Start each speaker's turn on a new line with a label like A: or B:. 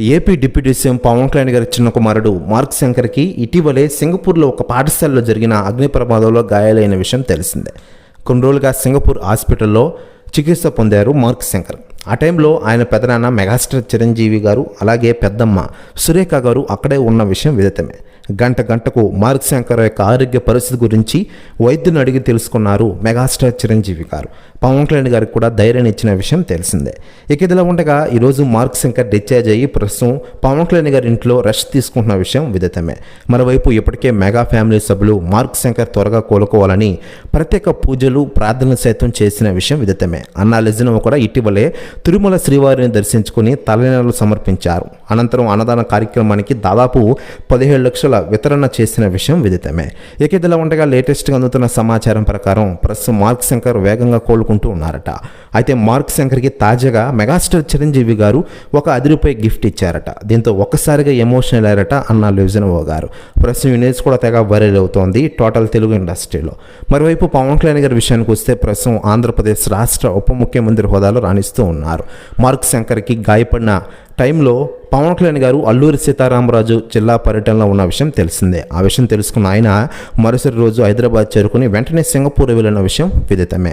A: AP deputy CM Pawan Kalyan గారి చిన్న కుమారుడు మార్క్ శంకర్కి ఇటీవలే సింగపూర్లో ఒక పాఠశాలలో జరిగిన అగ్ని ప్రమాదంలో గాయాలైన విషయం తెలిసిందే. కొన్ని రోజులుగా సింగపూర్ హాస్పిటల్లో చికిత్స పొందారు మార్క్ శంకర్. ఆ టైంలో ఆయన పెదనాన్న మెగాస్టార్ చిరంజీవి గారు అలాగే పెద్దమ్మ సురేఖ గారు అక్కడే ఉన్న విషయం విదితమే. గంట గంటకు మార్క్ శంకర్ యొక్క ఆరోగ్య పరిస్థితి గురించి వైద్యుని అడిగి తెలుసుకున్నారు మెగాస్టార్ చిరంజీవి గారు. పవన్ కళ్యాణ్ గారికి కూడా ధైర్యం ఇచ్చిన విషయం తెలిసిందే. ఇక ఇదిలా ఉండగా ఈరోజు మార్క్ శంకర్ డిశ్చార్జ్ అయ్యి ప్రస్తుతం పవన్ కళ్యాణ్ గారి ఇంట్లో రెస్ట్ తీసుకుంటున్న విషయం విదితమే. మరోవైపు ఇప్పటికే మెగా ఫ్యామిలీ సభ్యులు మార్క్ శంకర్ త్వరగా కోలుకోవాలని ప్రత్యేక పూజలు ప్రార్థనలు సైతం చేసిన విషయం విదితమే. అన్నా లెజినవ కూడా ఇటీవలే తిరుమల శ్రీవారిని దర్శించుకుని తలనీలాలు సమర్పించారు. అనంతరం అన్నదాన కార్యక్రమానికి దాదాపు పదిహేడు లక్షల వితరణ చేసిన విషయం విదితమే. ఇక ఇదిలా ఉండగా లేటెస్ట్గా అందుతున్న సమాచారం ప్రకారం ప్రస్తుతం మార్క్ శంకర్ వేగంగా కోలుకుంటూ ఉన్నారట. అయితే మార్క్ శంకర్కి తాజాగా మెగాస్టార్ చిరంజీవి గారు ఒక అది రూపాయి గిఫ్ట్ ఇచ్చారట. దీంతో ఒక్కసారిగా ఎమోషనల్ అయ్యారట అన్న లెవిజనవో గారు. ప్రస్తుతం ఈ కూడా తెగ వైరల్ అవుతోంది టోటల్ తెలుగు ఇండస్ట్రీలో. మరోవైపు పవన్ కళ్యాణ్ గారి విషయానికి వస్తే ప్రస్తుతం ఆంధ్రప్రదేశ్ రాష్ట్ర ఉప ముఖ్యమంత్రి హోదాలో రాణిస్తూ ఉన్నారు. మార్క్ శంకర్కి గాయపడిన టైంలో పవన్ కళ్యాణ్ గారు అల్లూరి సీతారామరాజు జిల్లా పర్యటనలో ఉన్న విషయం తెలిసిందే. ఆ విషయం తెలుసుకున్న ఆయన మరుసటి రోజు హైదరాబాద్ చేరుకుని వెంటనే సింగపూర్ వెళ్ళిన విషయం విదితమే.